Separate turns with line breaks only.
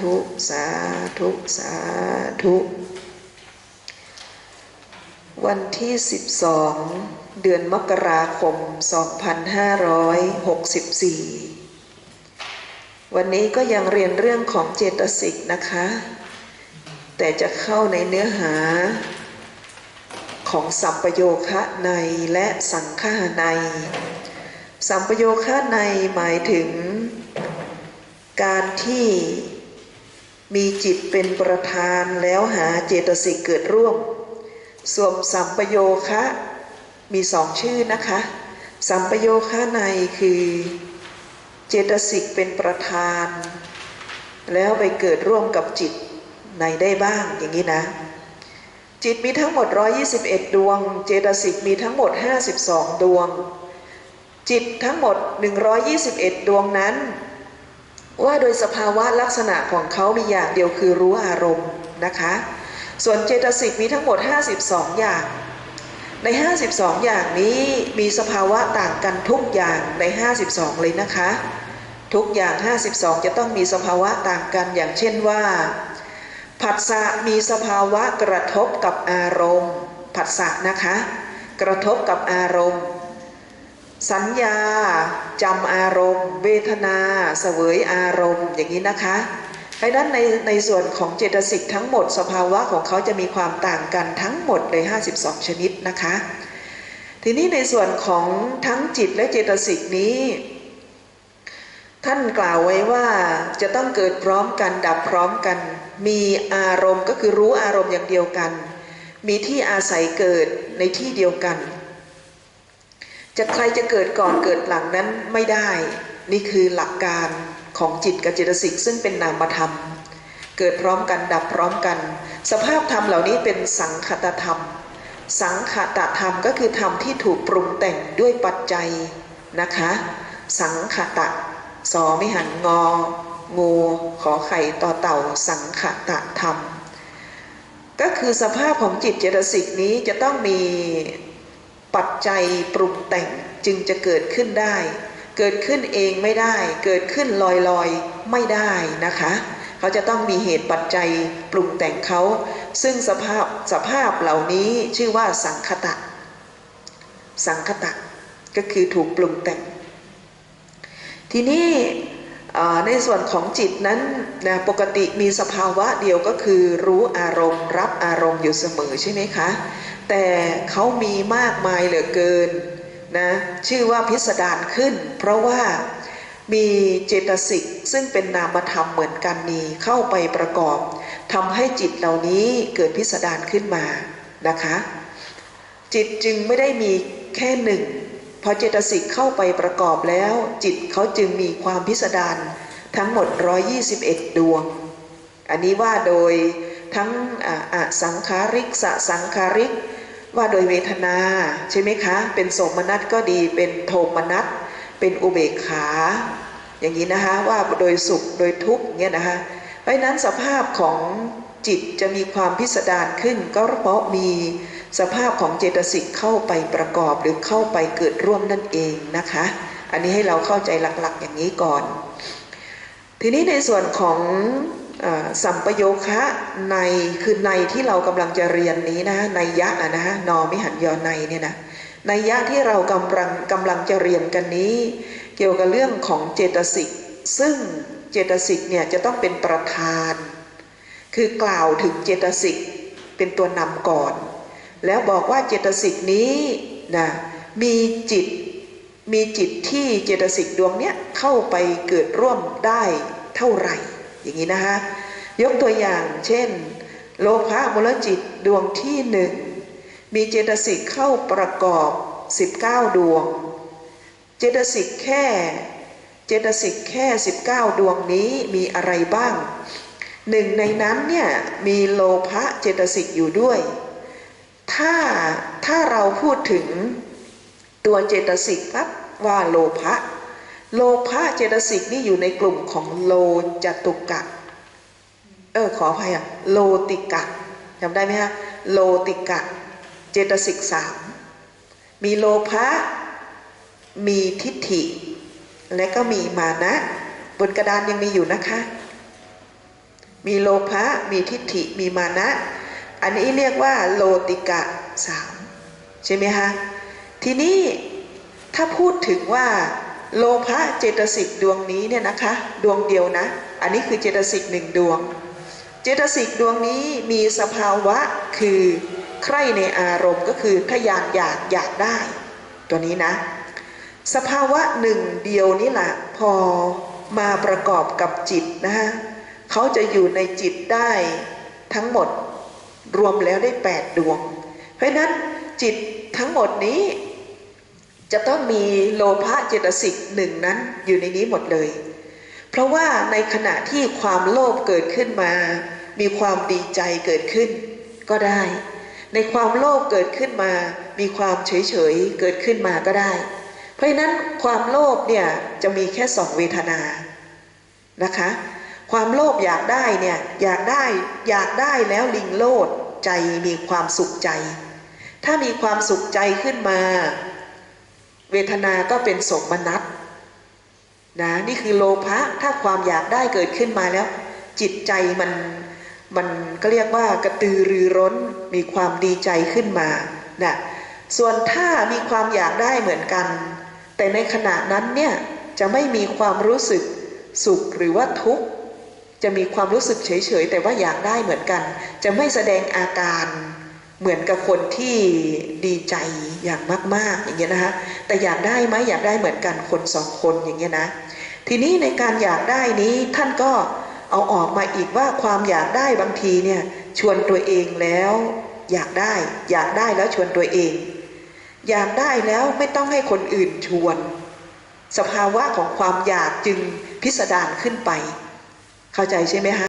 ธุสาธุสาธุวันที่ 12 เดือนมกราคม 2564 วันนี้ก็ยังเรียนเรื่องของเจตสิกนะคะ แต่จะเข้าในเนื้อหาของสัมปโยคะในและสังฆาใน สัมปโยคะในหมายถึงการที่ มีจิตเป็นประธานแล้วหาเจตสิกเกิดร่วมส่วนสัมปโยคะ มีสองชื่อนะคะ สัมปโยคะในคือเจตสิกเป็นประธาน แล้วไปเกิดร่วมกับจิตในได้บ้างอย่างนี้นะ จิตมีทั้งหมด 121 ดวง เจตสิกมีทั้งหมด 52 ดวง จิตทั้งหมด 121 ดวงนั้น ว่าโดยสภาวะลักษณะของเขามีอย่างเดียวคือรู้อารมณ์นะคะ ส่วนเจตสิกมีทั้งหมด 52 อย่าง ใน 52 อย่างนี้มีสภาวะต่างกันทุกอย่างใน 52 เลยนะคะ ทุกอย่าง 52 จะต้องมีสภาวะต่างกันอย่างเช่นว่า ผัสสะมีสภาวะกระทบกับอารมณ์ ผัสสะนะคะ กระทบกับอารมณ์ สัญญาจำอารมณ์ เวทนาเสวยอารมณ์อย่างนี้นะคะเพราะนั้นในในส่วนของเจตสิกทั้งหมดสภาวะของเขาจะมีความต่างกันทั้งหมดเลย 52 ชนิดนะคะ ทีนี้ในส่วนของทั้งจิตและเจตสิกนี้ ท่านกล่าวไว้ว่าจะต้องเกิดพร้อมกันดับพร้อมกัน มีอารมณ์ก็คือรู้อารมณ์อย่างเดียวกัน มีที่อาศัยเกิดในที่เดียวกัน จะใครจะเกิดก่อนเกิดหลังนั้นไม่ได้ นี่คือหลักการของจิตกับเจตสิกซึ่งเป็นนามธรรม เกิดพร้อมกันดับพร้อมกัน สภาพธรรมเหล่านี้เป็นสังคตธรรม สังคตธรรมก็คือธรรมที่ถูกปรุงแต่งด้วยปัจจัยนะคะ สังคตะสอไม่หันงอ งูขอไข่ต่อเต่าสังขตะธรรม ก็คือสภาพของจิตเจตสิกนี้จะต้องมี ปัจจัยปรุงแต่งจึงจะเกิดขึ้นได้ เกิดขึ้นเองไม่ได้ เกิดขึ้นลอยลอยไม่ได้นะคะ เขาจะต้องมีเหตุปัจจัยปรุงแต่งเขา ซึ่งสภาพสภาพเหล่านี้ชื่อว่าสังคตะ สังคตะก็คือถูกปรุงแต่ง ทีนี้ในส่วนของจิตนั้นนะปกติมีสภาวะเดียวก็คือรู้อารมณ์ รับอารมณ์อยู่เสมอใช่ไหมคะ แต่เขามีมากมายเหลือเกินนะชื่อว่าพิสดารขึ้น เพราะว่ามีเจตสิกซึ่งเป็นนามธรรมเหมือนกันนี้เข้าไปประกอบทำให้จิตเหล่านี้เกิดพิสดารขึ้นมานะคะ จิตจึงไม่ได้มีแค่หนึ่งพอเจตสิกเข้าไปประกอบแล้ว จิตเขาจึงมีความพิสดารทั้งหมด 121 ดวง อันนี้ว่าโดยทั้งอสังขาริกสสังขาริก ว่าโดยเวทนาใช่ไหมคะ เป็นโสมนัสก็ดี เป็นโทมนัส เป็นอุเบกขา อย่างนี้นะคะว่าโดยสุขโดยทุกข์เนี่ยนะคะ เพราะนั้นสภาพของจิตจะมีความพิสดารขึ้น ก็เพราะมีสภาพของเจตสิกเข้าไปประกอบหรือเข้าไปเกิดร่วมนั่นเองนะคะ อันนี้ให้เราเข้าใจหลักๆอย่างนี้ก่อน ทีนี้ในส่วนของ สัมปโยคะในคือในที่เรากำลังจะเรียนนี้นะในยะนะฮะนอมิหันยอในเนี่ยนะในยะที่เรากำลังกำลังจะเรียนกันนี้ เกี่ยวกับเรื่องของเจตสิกซึ่งเจตสิกเนี่ยจะต้องเป็นประธาน คือกล่าวถึงเจตสิกเป็นตัวนำก่อน แล้วบอกว่าเจตสิกนี้นะมีจิตมีจิตที่เจตสิกดวงเนี้ยเข้าไปเกิดร่วมได้เท่าไหร่ อย่างนี้นะคะยกตัวอย่างเช่น โลภะมูลจิตดวงที่หนึ่งมีเจตสิกเข้าประกอบ 19 ดวง เจตสิกแค่เจตสิกแค่ 19 ดวงนี้มีอะไรบ้างหนึ่งในนั้นเนี่ยมีโลภะเจตสิกอยู่ด้วย ถ้าถ้าเราพูดถึงตัวเจตสิกปั๊บว่าโลภะ โลภะเจตสิกนี่อยู่ในกลุ่มของโลจตุกะ เออขออภัยอะโลติกะจำได้ไหมฮะโลติกะ เจตสิกสามมีโลภะมีทิฏฐิ และก็มีมานะ บนกระดานยังมีอยู่นะคะ มีโลภะมีทิฏฐิมีมานะ อันนี้เรียกว่าโลติกะสามใช่ไหมคะทีนี้ถ้าพูดถึงว่า โลภะเจตสิกดวงนี้เนี่ยนะคะ ดวงเดียวนะ อันนี้คือเจตสิกหนึ่งดวง เจตสิกดวงนี้มีสภาวะคือใคร่ในอารมณ์ก็คือทยานอยากอยากได้ ตัวนี้นะ สภาวะหนึ่งเดียวนี่แหละพอมาประกอบกับจิตนะฮะเขาจะอยู่ในจิตได้ทั้งหมดรวมแล้วได้ 8 ดวง เพราะฉะนั้นจิตทั้งหมดนี้ จะต้องมีโลภะเจตสิกหนึ่งนั้นอยู่ในนี้หมดเลย เพราะว่าในขณะที่ความโลภเกิดขึ้นมา มีความดีใจเกิดขึ้น ก็ได้ ในความโลภเกิดขึ้นมา มีความเฉยเฉยๆเกิดขึ้นมาก็ได้ เพราะฉะนั้นความโลภเนี่ยจะมีแค่สองเวทนานะคะ ความโลภอยากได้เนี่ยอยากได้อยากได้แล้วลิงโลดใจมีความสุขใจ ถ้ามีความสุขใจขึ้นมา เวทนาก็เป็นสมนัตนะนี่คือโลภะถ้าความอยากได้เกิดขึ้นมาแล้ว จิตใจมันมันก็เรียกว่ากระตือรือร้นมีความดีใจขึ้นมานะส่วนถ้ามีความอยากได้เหมือนกัน แต่ในขณะนั้นเนี่ยจะไม่มีความรู้สึกสุขหรือว่าทุกข์จะมีความรู้สึกเฉยๆแต่ว่าอยากได้เหมือนกัน จะไม่แสดงอาการ เหมือนกับคนที่ดีใจอย่างมาก ๆ อย่างเงี้ยนะคะ แต่อยากได้ไหมอยากได้เหมือนกันคนสองคนอย่างเงี้ยนะ ทีนี้ในการอยากได้นี้ท่านก็เอาออกมาอีกว่าความอยากได้บางทีเนี่ยชวนตัวเองแล้ว อยากได้อยากได้แล้วชวนตัวเอง อยากได้แล้วไม่ต้องให้คนอื่นชวน สภาวะของความอยากจึงพิสดารขึ้นไป เข้าใจใช่ไหมคะ